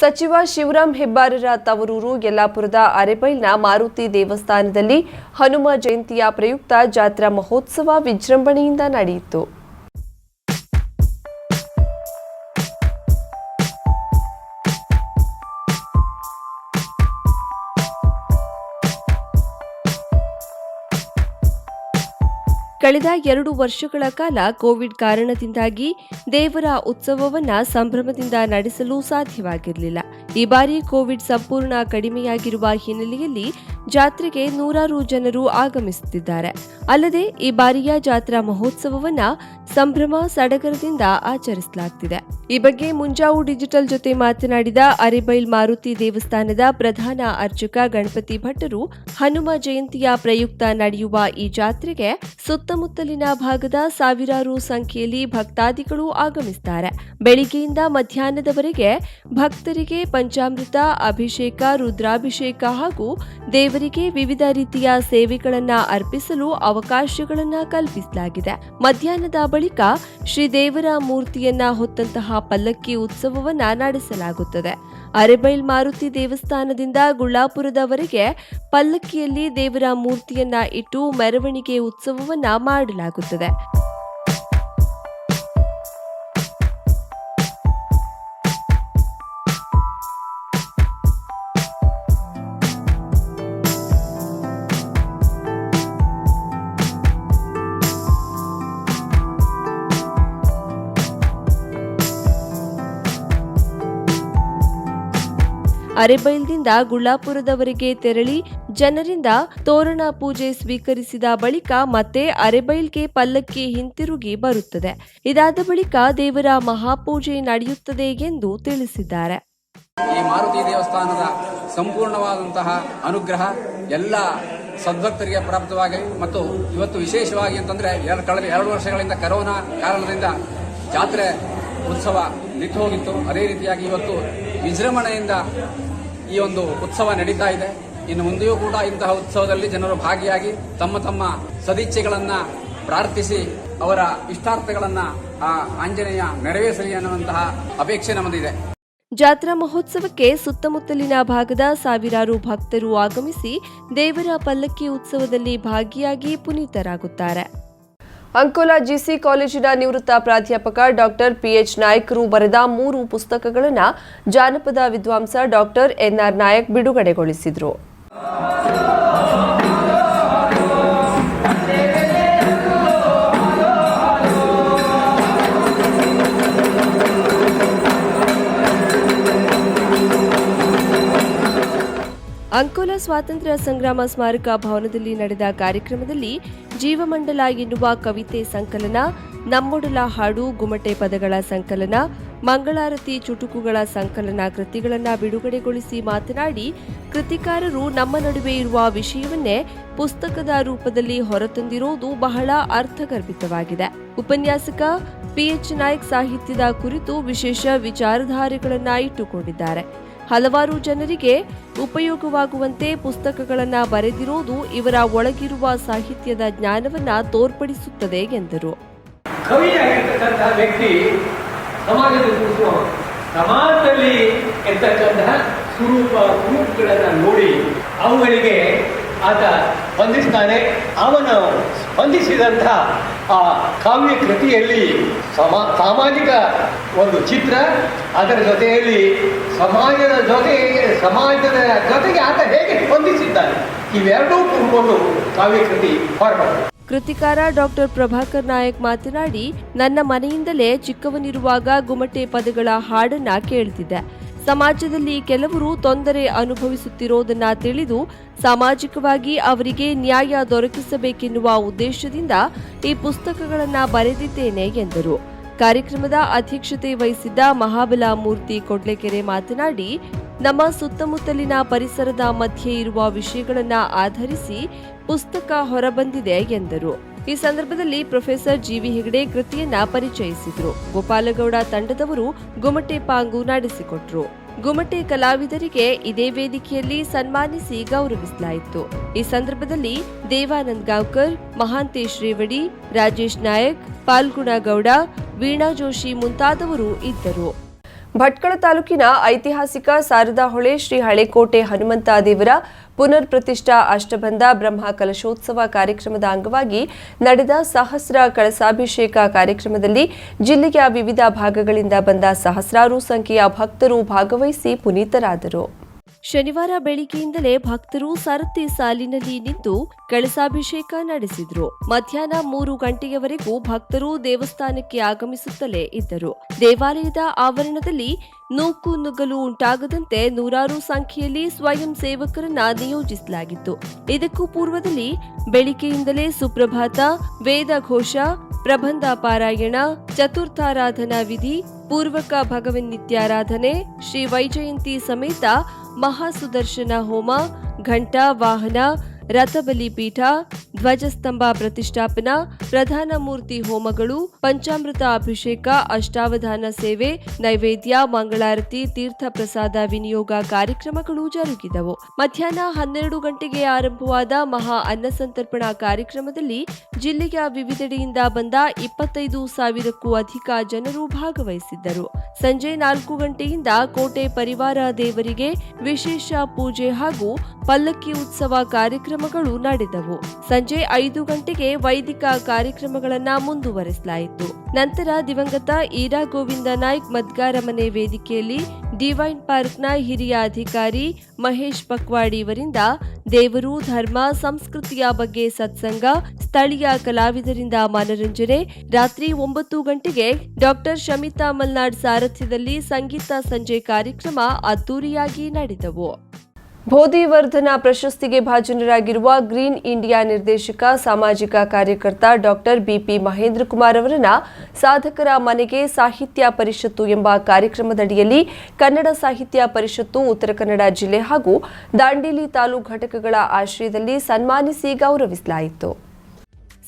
ಸಚಿವ ಶಿವರಾಮ್ ಹೆಬ್ಬಾರರ ತವರೂರು ಯಲ್ಲಾಪುರದ ಅರೆಬೈಲ್ನ ಮಾರುತಿ ದೇವಸ್ಥಾನದಲ್ಲಿ ಹನುಮ ಜಯಂತಿಯ ಪ್ರಯುಕ್ತ ಜಾತ್ರಾ ಮಹೋತ್ಸವ ವಿಜೃಂಭಣೆಯಿಂದ ನಡೆಯಿತು. ಕಳೆದ ಎರಡು ವರ್ಷಗಳ ಕಾಲ ಕೋವಿಡ್ ಕಾರಣದಿಂದಾಗಿ ದೇವರ ಉತ್ಸವವನ್ನ ಸಂಭ್ರಮದಿಂದ ನಡೆಸಲು ಸಾಧ್ಯವಾಗಿರಲಿಲ್ಲ. ಈ ಬಾರಿ ಕೋವಿಡ್ ಸಂಪೂರ್ಣ ಕಡಿಮೆಯಾಗಿರುವ ಹಿನ್ನೆಲೆಯಲ್ಲಿ ಜಾತ್ರೆಗೆ ನೂರಾರು ಜನರು ಆಗಮಿಸುತ್ತಿದ್ದಾರೆ. ಅಲ್ಲದೆ ಈ ಬಾರಿಯ ಜಾತ್ರಾ ಮಹೋತ್ಸವವನ್ನ ಸಂಭ್ರಮ ಸಡಗರದಿಂದ ಆಚರಿಸಲಾಗುತ್ತಿದೆ ಈ ಬಗ್ಗೆ ಮುಂಜಾವು ಡಿಜಿಟಲ್ ಜೊತೆ ಮಾತನಾಡಿದ ಅರಿಬೈಲ್ ಮಾರುತಿ ದೇವಸ್ಥಾನದ ಪ್ರಧಾನ ಅರ್ಚಕ ಗಣಪತಿ ಭಟ್ಟರು ಹನುಮ ಜಯಂತಿಯ ಪ್ರಯುಕ್ತ ನಡೆಯುವ ಈ ಜಾತ್ರೆಗೆ ಸುತ್ತಮುತ್ತಲಿನ ಭಾಗದ ಸಾವಿರಾರು ಸಂಖ್ಯೆಯಲ್ಲಿ ಭಕ್ತಾದಿಗಳು ಆಗಮಿಸುತ್ತಾರೆ. ಬೆಳಿಗ್ಗೆಯಿಂದ ಮಧ್ಯಾಹ್ನದವರೆಗೆ ಭಕ್ತರಿಗೆ ಪಂಚಾಮೃತ, ಅಭಿಷೇಕ, ರುದ್ರಾಭಿಷೇಕ ಹಾಗೂ ದೇವರಿಗೆ ವಿವಿಧ ರೀತಿಯ ಸೇವೆಗಳನ್ನು ಅರ್ಪಿಸಲು ಅವಕಾಶಗಳನ್ನು ಕಲ್ಪಿಸಲಾಗಿದೆ. ಮಧ್ಯಾಹ್ನದ ಬಳಿಕ ಶ್ರೀದೇವರ ಮೂರ್ತಿಯನ್ನ ಹೊತ್ತಂತಹ ಪಲ್ಲಕ್ಕಿ ಉತ್ಸವವನ್ನ ನಡೆಸಲಾಗುತ್ತದೆ. ಅರೆಬೈಲ್ ಮಾರುತಿ ದೇವಸ್ಥಾನದಿಂದ ಗುಳ್ಳಾಪುರದವರೆಗೆ ಪಲ್ಲಕ್ಕಿಯಲ್ಲಿ ದೇವರ ಮೂರ್ತಿಯನ್ನ ಇಟ್ಟು ಮೆರವಣಿಗೆ ಉತ್ಸವವನ್ನ ಮಾಡಲಾಗುತ್ತದೆ. ಅರೆಬೈಲ್ದಿಂದ ಗುಳ್ಳಾಪುರದವರೆಗೆ ತೆರಳಿ ಜನರಿಂದ ತೋರಣ ಪೂಜೆ ಸ್ವೀಕರಿಸಿದ ಬಳಿಕ ಮತ್ತೆ ಅರೆಬೈಲ್ಗೆ ಪಲ್ಲಕ್ಕಿ ಹಿಂತಿರುಗಿ ಬರುತ್ತದೆ. ಇದಾದ ಬಳಿಕ ದೇವರ ಮಹಾಪೂಜೆ ನಡೆಯುತ್ತದೆ ಎಂದು ತಿಳಿಸಿದ್ದಾರೆ. ಈ ಮಾರುತಿ ದೇವಸ್ಥಾನದ ಸಂಪೂರ್ಣವಾದಂತಹ ಅನುಗ್ರಹ ಎಲ್ಲ ಸದ್ಭಕ್ತರಿಗೆ ಪ್ರಾಪ್ತವಾಗಿ ಮತ್ತು ಇವತ್ತು ವಿಶೇಷವಾಗಿ ಅಂತಂದ್ರೆ ಎರಡು ಕಳೆದ ಎರಡು ವರ್ಷಗಳಿಂದ ಕರೋನಾ ಕಾರಣದಿಂದ ಜಾತ್ರೆ ಉತ್ಸವ ನಿಂತು ಹೋಗಿತ್ತು ಅದೇ ರೀತಿಯಾಗಿ ಇವತ್ತು ವಿಜೃಂಭಣೆಯಿಂದ ಈ ಒಂದು ಉತ್ಸವ ನಡೀತಾ ಇದೆ. ಇನ್ನು ಮುಂದೆಯೂ ಕೂಡ ಇಂತಹ ಉತ್ಸವದಲ್ಲಿ ಜನರು ಭಾಗಿಯಾಗಿ ತಮ್ಮ ತಮ್ಮ ಸದಿಚ್ಛೆಗಳನ್ನ ಪ್ರಾರ್ಥಿಸಿ ಅವರ ಇಷ್ಟಾರ್ಥಗಳನ್ನ ಆ ಆಂಜನೇಯ ನೆರವೇರಿಸಲಿ ಅನ್ನುವಂತಹ ಅಪೇಕ್ಷೆ ನಮ್ಮದಿದೆ ಜಾತ್ರಾ ಮಹೋತ್ಸವಕ್ಕೆ ಸುತ್ತಮುತ್ತಲಿನ ಭಾಗದ ಸಾವಿರಾರು ಭಕ್ತರು ಆಗಮಿಸಿ ದೇವರ ಪಲ್ಲಕ್ಕಿ ಉತ್ಸವದಲ್ಲಿ ಭಾಗಿಯಾಗಿ ಪುನೀತರಾಗುತ್ತಾರೆ. ಅಂಕೋಲಾ ಜಿಸಿ ಕಾಲೇಜಿನ ನಿವೃತ್ತ ಪ್ರಾಧ್ಯಾಪಕ ಡಾಕ್ಟರ್ ಪಿಎಚ್ ನಾಯ್ಕರು ಬರೆದ ಮೂರು ಪುಸ್ತಕಗಳನ್ನು ಜಾನಪದ ವಿದ್ವಾಂಸ ಡಾಕ್ಟರ್ ಎನ್ಆರ್ ನಾಯಕ್ ಬಿಡುಗಡೆಗೊಳಿಸಿದರು. ಅಂಕೋಲಾ ಸ್ವಾತಂತ್ರ್ಯ ಸಂಗ್ರಾಮ ಸ್ಮಾರಕ ಭವನದಲ್ಲಿ ನಡೆದ ಕಾರ್ಯಕ್ರಮದಲ್ಲಿ ಜೀವಮಂಡಲ ಎನ್ನುವ ಕವಿತೆ ಸಂಕಲನ, ನಮ್ಮೊಡಲ ಹಾಡು ಗುಮಟೆ ಪದಗಳ ಸಂಕಲನ, ಮಂಗಳಾರತಿ ಚುಟುಕುಗಳ ಸಂಕಲನ ಕೃತಿಗಳನ್ನು ಬಿಡುಗಡೆಗೊಳಿಸಿ ಮಾತನಾಡಿ, ಕೃತಿಕಾರರು ನಮ್ಮ ನಡುವೆ ಇರುವ ವಿಷಯವನ್ನೇ ಪುಸ್ತಕದ ರೂಪದಲ್ಲಿ ಹೊರತಂದಿರುವುದು ಬಹಳ ಅರ್ಥಗರ್ಭಿತವಾಗಿದೆ. ಉಪನ್ಯಾಸಕ ಪಿಎಚ್ ನಾಯ್ಕ್ ಸಾಹಿತ್ಯದ ಕುರಿತು ವಿಶೇಷ ವಿಚಾರಧಾರೆಗಳನ್ನು ಇಟ್ಟುಕೊಂಡಿದ್ದಾರೆ. ಹಲವಾರು ಜನರಿಗೆ ಉಪಯೋಗವಾಗುವಂತೆ ಪುಸ್ತಕಗಳನ್ನು ಬರೆದಿರುವುದು ಇವರ ಒಳಗಿರುವ ಸಾಹಿತ್ಯದ ಜ್ಞಾನವನ್ನ ತೋರ್ಪಡಿಸುತ್ತದೆ ಎಂದರು. ಕವಿಯಾಗಿರ್ತಕ್ಕಂತಹ ವ್ಯಕ್ತಿ ಸಮಾಜದ ಸಮಾಜದಲ್ಲಿ ಇರ್ತಕ್ಕಂತಹ ಸ್ವರೂಪ ರೂಪಗಳನ್ನು ನೋಡಿ ಅವುಗಳಿಗೆ ಆತ ಸ್ಪಂದಿಸ್ತಾನೆ. ಅವನು ಸ್ಪಂದಿಸಿದಂತಹ ಆ ಕಾವ್ಯ ಕೃತಿಯಲ್ಲಿ ಸಮಾ, ಸಾಮಾಜಿಕ ಒಂದು ಚಿತ್ರ, ಅದರ ಜೊತೆಯಲ್ಲಿ ಸಮಾಜದ ಜೊತೆ, ಸಮಾಜದ ಜೊತೆಗೆ ಆತ ಹೇಗೆ ಸ್ಪಂದಿಸಿದ್ದಾನೆ ಇವೆರಡೂ ಕೂಡಿಕೊಂಡು ಕಾವ್ಯ ಕೃತಿ ಹೊರಬಾರದು ಕೃತಿಕಾರ ಡಾಕ್ಟರ್ ಪ್ರಭಾಕರ್ ನಾಯಕ್ ಮಾತನಾಡಿ, ನನ್ನ ಮನೆಯಿಂದಲೇ ಚಿಕ್ಕವನಿರುವಾಗ ಗುಮಟೆ ಪದಗಳ ಹಾಡನ್ನ ಕೇಳ್ತಿದ್ದೆ. ಸಮಾಜದಲ್ಲಿ ಕೆಲವರು ತೊಂದರೆ ಅನುಭವಿಸುತ್ತಿರುವುದನ್ನ ತಿಳಿದು ಸಾಮಾಜಿಕವಾಗಿ ಅವರಿಗೆ ನ್ಯಾಯ ದೊರಕಿಸಬೇಕೆನ್ನುವ ಉದ್ದೇಶದಿಂದ ಈ ಪುಸ್ತಕಗಳನ್ನು ಬರೆದಿದ್ದೇನೆ ಎಂದರು. ಕಾರ್ಯಕ್ರಮದ ಅಧ್ಯಕ್ಷತೆ ವಹಿಸಿದ್ದ ಮಹಾಬಲ ಮೂರ್ತಿ ಕೊಡ್ಲೆಕೆರೆ ಮಾತನಾಡಿ, ನಮ್ಮ ಸುತ್ತಮುತ್ತಲಿನ ಪರಿಸರದ ಮಧ್ಯೆ ಇರುವ ವಿಷಯಗಳನ್ನು ಆಧರಿಸಿ ಪುಸ್ತಕ ಹೊರಬಂದಿದೆ ಎಂದರು. ಈ ಸಂದರ್ಭದಲ್ಲಿ ಪ್ರೊಫೆಸರ್ ಜಿವಿ ಹೆಗಡೆ ಕೃತಿಯನ್ನ ಪರಿಚಯಿಸಿದ್ರು. ಗೋಪಾಲಗೌಡ ತಂಡದವರು ಗುಮಟೆ ಪಾಂಗು ನಡೆಸಿಕೊಟ್ಟರು ಗುಮಟೆ ಕಲಾವಿದರಿಗೆ ಇದೇ ವೇದಿಕೆಯಲ್ಲಿ ಸನ್ಮಾನಿಸಿ ಗೌರವಿಸಲಾಯಿತು. ಈ ಸಂದರ್ಭದಲ್ಲಿ ದೇವಾನಂದ್ ಗಾವ್ಕರ್, ಮಹಾಂತೇಶ್ ರೇವಡಿ, ರಾಜೇಶ್ ನಾಯಕ್, ಪಾಲ್ಗುಣ ಗೌಡ, ವೀಣಾ ಜೋಶಿ ಮುಂತಾದವರು ಇದ್ದರು. ಭಟ್ಕಳ ತಾಲೂಕಿನ ಐತಿಹಾಸಿಕ ಶಾರದಾ ಹೊಳೆ ಶ್ರೀ ಹಳೆಕೋಟೆ ಹನುಮಂತ ದೇವರ ಪುನರ್ ಪ್ರತಿಷ್ಠಾ ಅಷ್ಟಬಂಧ ಬ್ರಹ್ಮ ಕಲಶೋತ್ಸವ ಕಾರ್ಯಕ್ರಮದ ಅಂಗವಾಗಿ ನಡೆದ ಸಹಸ್ರ ಕಳಸಾಭಿಷೇಕ ಕಾರ್ಯಕ್ರಮದಲ್ಲಿ ಜಿಲ್ಲೆಯ ವಿವಿಧ ಭಾಗಗಳಿಂದ ಬಂದ ಸಹಸ್ರಾರು ಸಂಖ್ಯೆಯ ಭಕ್ತರು ಭಾಗವಹಿಸಿ ಪುನೀತರಾದರು. ಶನಿವಾರ ಬೆಳಿಗ್ಗೆಯಿಂದಲೇ ಭಕ್ತರು ಸರತಿ ಸಾಲಿನಲ್ಲಿ ನಿಂತು ಕಳಸಾಭಿಷೇಕ ನಡೆಸಿದ್ರು. ಮಧ್ಯಾಹ್ನ ಮೂರು ಗಂಟೆಯವರೆಗೂ ಭಕ್ತರು ದೇವಸ್ಥಾನಕ್ಕೆ ಆಗಮಿಸುತ್ತಲೇ ಇದ್ದರು. ದೇವಾಲಯದ ಆವರಣದಲ್ಲಿ ನೂಕು ನುಗ್ಗಲು ಉಂಟಾಗದಂತೆ ನೂರಾರು ಸಂಖ್ಯೆಯಲ್ಲಿ ಸ್ವಯಂ ಸೇವಕರನ್ನ ನಿಯೋಜಿಸಲಾಗಿತ್ತು. ಇದಕ್ಕೂ ಪೂರ್ವದಲ್ಲಿ ಬೆಳಿಗ್ಗೆಯಿಂದಲೇ ಸುಪ್ರಭಾತ, ವೇದ ಘೋಷ, ಪ್ರಬಂಧ ಪಾರಾಯಣ, ಚತುರ್ಥಾರಾಧನಾ ವಿಧಿ, ಪೂರ್ವಕ ಭಗವನ್ ನಿತ್ಯಾರಾಧನೆ ಶ್ರೀ ವೈಜಯಂತಿ ಸಮೇತ ಮಹಾಸುದರ್ಶನ ಹೋಮ ಘಂಟಾ ವಾಹನ ರಥಬಲಿ ಪೀಠ, ಧ್ವಜಸ್ತಂಭ ಪ್ರತಿಷ್ಠಾಪನಾ, ಪ್ರಧಾನ ಮೂರ್ತಿ ಹೋಮಗಳು, ಪಂಚಾಮೃತ ಅಭಿಷೇಕ, ಅಷ್ಟಾವಧಾನ ಸೇವೆ, ನೈವೇದ್ಯ, ಮಂಗಳಾರತಿ, ತೀರ್ಥ ಪ್ರಸಾದ, ವಿನಿಯೋಗ ಕಾರ್ಯಕ್ರಮಗಳು ಜರುಗಿದವು. ಮಧ್ಯಾಹ್ನ ಹನ್ನೆರಡು ಗಂಟೆಗೆ ಆರಂಭವಾದ ಮಹಾ ಅನ್ನಸಂತರ್ಪಣಾ ಕಾರ್ಯಕ್ರಮದಲ್ಲಿ ಜಿಲ್ಲೆಯ ವಿವಿಧೆಡೆಯಿಂದ ಬಂದ ಇಪ್ಪತ್ತೈದು ಸಾವಿರಕ್ಕೂ ಅಧಿಕ ಜನರು ಭಾಗವಹಿಸಿದ್ದರು. ಸಂಜೆ ನಾಲ್ಕು ಗಂಟೆಯಿಂದ ಕೋಟೆ ಪರಿವಾರ ದೇವರಿಗೆ ವಿಶೇಷ ಪೂಜೆ ಹಾಗೂ ಪಲ್ಲಕ್ಕಿ ಉತ್ಸವ ಕಾರ್ಯಕ್ರಮಗಳು ನಡೆದವು. ಸಂಜೆ ಐದು ಗಂಟೆಗೆ ವೈದಿಕ ಕಾರ್ಯಕ್ರಮಗಳನ್ನು ಮುಂದುವರೆಸಲಾಯಿತು. ನಂತರ ದಿವಂಗತ ಈರಾ ಗೋವಿಂದ ನಾಯ್ಕ್ ಮದ್ಗಾರ ಮನೆ ವೇದಿಕೆಯಲ್ಲಿ ಡಿವೈನ್ ಪಾರ್ಕ್ನ ಹಿರಿಯ ಅಧಿಕಾರಿ ಮಹೇಶ್ ಪಕ್ವಾಡಿ ಇವರಿಂದ ದೇವರು, ಧರ್ಮ, ಸಂಸ್ಕೃತಿಯ ಬಗ್ಗೆ ಸತ್ಸಂಗ, ಸ್ಥಳೀಯ ಕಲಾವಿದರಿಂದ ಮನರಂಜನೆ, ರಾತ್ರಿ ಒಂಬತ್ತು ಗಂಟೆಗೆ ಡಾಕ್ಟರ್ ಶಮಿತಾ ಮಲ್ನಾಡ್ ಸಾರಥ್ಯದಲ್ಲಿ ಸಂಗೀತ ಸಂಜೆ ಕಾರ್ಯಕ್ರಮ ಅದ್ದೂರಿಯಾಗಿ ನಡೆದವು. ಬೋಧಿವರ್ಧನ ಪ್ರಶಸ್ತಿಗೆ ಭಾಜನರಾಗಿರುವ ಗ್ರೀನ್ ಇಂಡಿಯಾ ನಿರ್ದೇಶಕ, ಸಾಮಾಜಿಕ ಕಾರ್ಯಕರ್ತ ಡಾಕ್ಟರ್ ಬಿಪಿ ಮಹೇಂದ್ರ ಕುಮಾರ್ ಅವರನ್ನ ಸಾಧಕರ ಮನೆಗೆ ಸಾಹಿತ್ಯ ಪರಿಷತ್ತು ಎಂಬ ಕಾರ್ಯಕ್ರಮದಡಿಯಲ್ಲಿ ಕನ್ನಡ ಸಾಹಿತ್ಯ ಪರಿಷತ್ತು, ಉತ್ತರ ಕನ್ನಡ ಜಿಲ್ಲೆ ಹಾಗೂ ದಾಂಡೇಲಿ ತಾಲೂಕು ಘಟಕಗಳ ಆಶ್ರಯದಲ್ಲಿ ಸನ್ಮಾನಿಸಿ ಗೌರವಿಸಲಾಯಿತು.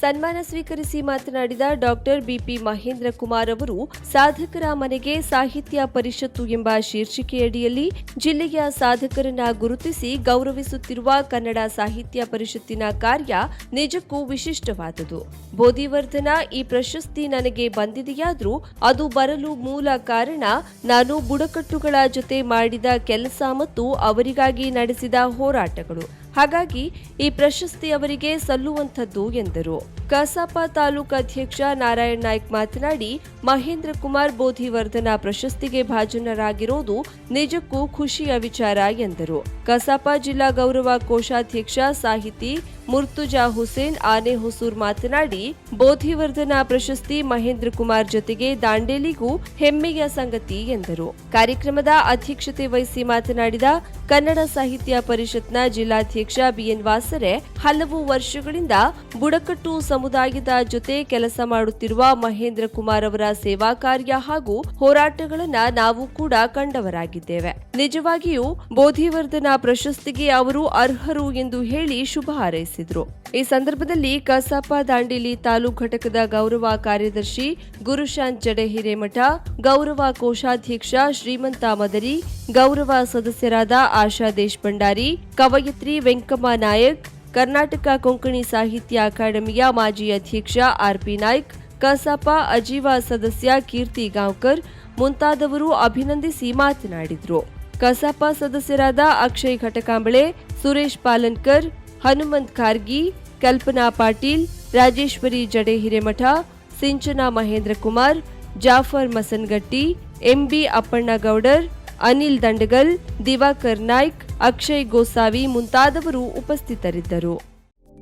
ಸನ್ಮಾನ ಸ್ವೀಕರಿಸಿ ಮಾತನಾಡಿದ ಡಾಕ್ಟರ್ ಬಿಪಿ ಮಹೇಂದ್ರ ಕುಮಾರ್ ಅವರು, ಸಾಧಕರ ಮನೆಗೆ ಸಾಹಿತ್ಯ ಪರಿಷತ್ತು ಎಂಬ ಶೀರ್ಷಿಕೆಯಡಿಯಲ್ಲಿ ಜಿಲ್ಲೆಯ ಸಾಧಕರನ್ನ ಗುರುತಿಸಿ ಗೌರವಿಸುತ್ತಿರುವ ಕನ್ನಡ ಸಾಹಿತ್ಯ ಪರಿಷತ್ತಿನ ಕಾರ್ಯ ನಿಜಕ್ಕೂ ವಿಶಿಷ್ಟವಾದುದು. ಬೋಧಿವರ್ಧನ, ಈ ಪ್ರಶಸ್ತಿ ನನಗೆ ಬಂದಿದೆಯಾದರೂ ಅದು ಬರಲು ಮೂಲ ಕಾರಣ ನಾನು ಬುಡಕಟ್ಟುಗಳ ಜೊತೆ ಮಾಡಿದ ಕೆಲಸ ಮತ್ತು ಅವರಿಗಾಗಿ ನಡೆಸಿದ ಹೋರಾಟಗಳು. ಹಾಗಾಗಿ ಈ ಪ್ರಶಸ್ತಿ ಅವರಿಗೆ ಸಲ್ಲುವಂಥದ್ದು ಎಂದರು. ಕಸಾಪ ತಾಲೂಕು ಅಧ್ಯಕ್ಷ ನಾರಾಯಣ್ ನಾಯ್ಕ್ ಮಾತನಾಡಿ, ಮಹೇಂದ್ರ ಕುಮಾರ್ ಬೋಧಿವರ್ಧನ ಪ್ರಶಸ್ತಿಗೆ ಭಾಜನರಾಗಿರೋದು ನಿಜಕ್ಕೂ ಖುಷಿಯ ವಿಚಾರ ಎಂದರು. ಕಸಾಪ ಜಿಲ್ಲಾ ಗೌರವ ಕೋಶಾಧ್ಯಕ್ಷ ಸಾಹಿತಿ ಮುರ್ತುಜಾ ಹುಸೇನ್ ಆನೆ ಹೊಸೂರ್ ಮಾತನಾಡಿ, ಬೋಧಿವರ್ಧನ ಪ್ರಶಸ್ತಿ ಮಹೇಂದ್ರ ಕುಮಾರ್ ಜೊತೆಗೆ ದಾಂಡೇಲಿಗೂ ಹೆಮ್ಮೆಯ ಸಂಗತಿ ಎಂದರು. ಕಾರ್ಯಕ್ರಮದ ಅಧ್ಯಕ್ಷತೆ ವಹಿಸಿ ಮಾತನಾಡಿದ ಕನ್ನಡ ಸಾಹಿತ್ಯ ಪರಿಷತ್ನ ಜಿಲ್ಲಾಧ್ಯಕ್ಷ ಬಿಎನ್ ವಾಸರೆ, ಹಲವು ವರ್ಷಗಳಿಂದ ಬುಡಕಟ್ಟು ಸಮುದಾಯದ ಜೊತೆ ಕೆಲಸ ಮಾಡುತ್ತಿರುವ ಮಹೇಂದ್ರ ಕುಮಾರ್ ಅವರ ಸೇವಾ ಕಾರ್ಯ ಹಾಗೂ ಹೋರಾಟಗಳನ್ನ ನಾವು ಕೂಡ ಕಂಡವರಾಗಿದ್ದೇವೆ. ನಿಜವಾಗಿಯೂ ಬೋಧಿವರ್ಧನ ಪ್ರಶಸ್ತಿಗೆ ಅವರು ಅರ್ಹರು ಎಂದು ಹೇಳಿ ಶುಭ ಹಾರೈಸಿದ್ರು. ಈ ಸಂದರ್ಭದಲ್ಲಿ ಕಸಾಪ ದಾಂಡೇಲಿ ತಾಲೂಕು ಘಟಕದ ಗೌರವ ಕಾರ್ಯದರ್ಶಿ ಗುರುಶಾಂತ್ ಜಡೆ ಹಿರೇಮಠ ಗೌರವ ಕೋಶಾಧ್ಯಕ್ಷ ಶ್ರೀಮಂತ ಮದರಿ, ಗೌರವ ಸದಸ್ಯರಾದ ಆಶಾ ದೇಶಭಂಡಾರಿ ಕವಯತ್ರಿ ವೆಂಕಮ್ಮ ನಾಯಕ್ ಕರ್ನಾಟಕ ಕೊಂಕಣಿ ಸಾಹಿತ್ಯ ಅಕಾಡೆಮಿಯ ಮಾಜಿ ಅಧ್ಯಕ್ಷ ಆರ್ಪಿ ನಾಯ್ಕ್, ಕಸಾಪ ಅಜೀವ ಸದಸ್ಯ ಕೀರ್ತಿ ಗಾಂವ್ಕರ್ ಮುಂತಾದವರು ಅಭಿನಂದಿಸಿ ಮಾತನಾಡಿದರು. ಕಸಾಪ ಸದಸ್ಯರಾದ ಅಕ್ಷಯ್ ಘಟಕಾಂಬಳೆ, ಸುರೇಶ್ ಪಾಲನ್ಕರ್, ಹನುಮಂತ್ ಖಾರ್ಗಿ, ಕಲ್ಪನಾ ಪಾಟೀಲ್, ರಾಜೇಶ್ವರಿ ಜಡೆ ಹಿರೇಮಠ, ಸಿಂಚನಾ ಮಹೇಂದ್ರ ಕುಮಾರ್, ಜಾಫರ್ ಮಸನ್ಗಟ್ಟಿ, ಎಂಬಿ ಅಪ್ಪಣ್ಣಗೌಡರ್ ಅನಿಲ್ ದಂಡಗಲ್ ದಿವಾಕರ್ ನಾಯ್ಕ್ ಅಕ್ಷಯ್ ಗೋಸಾವಿ ಮುಂತಾದವರು ಉಪಸ್ಥಿತರಿದ್ದರು.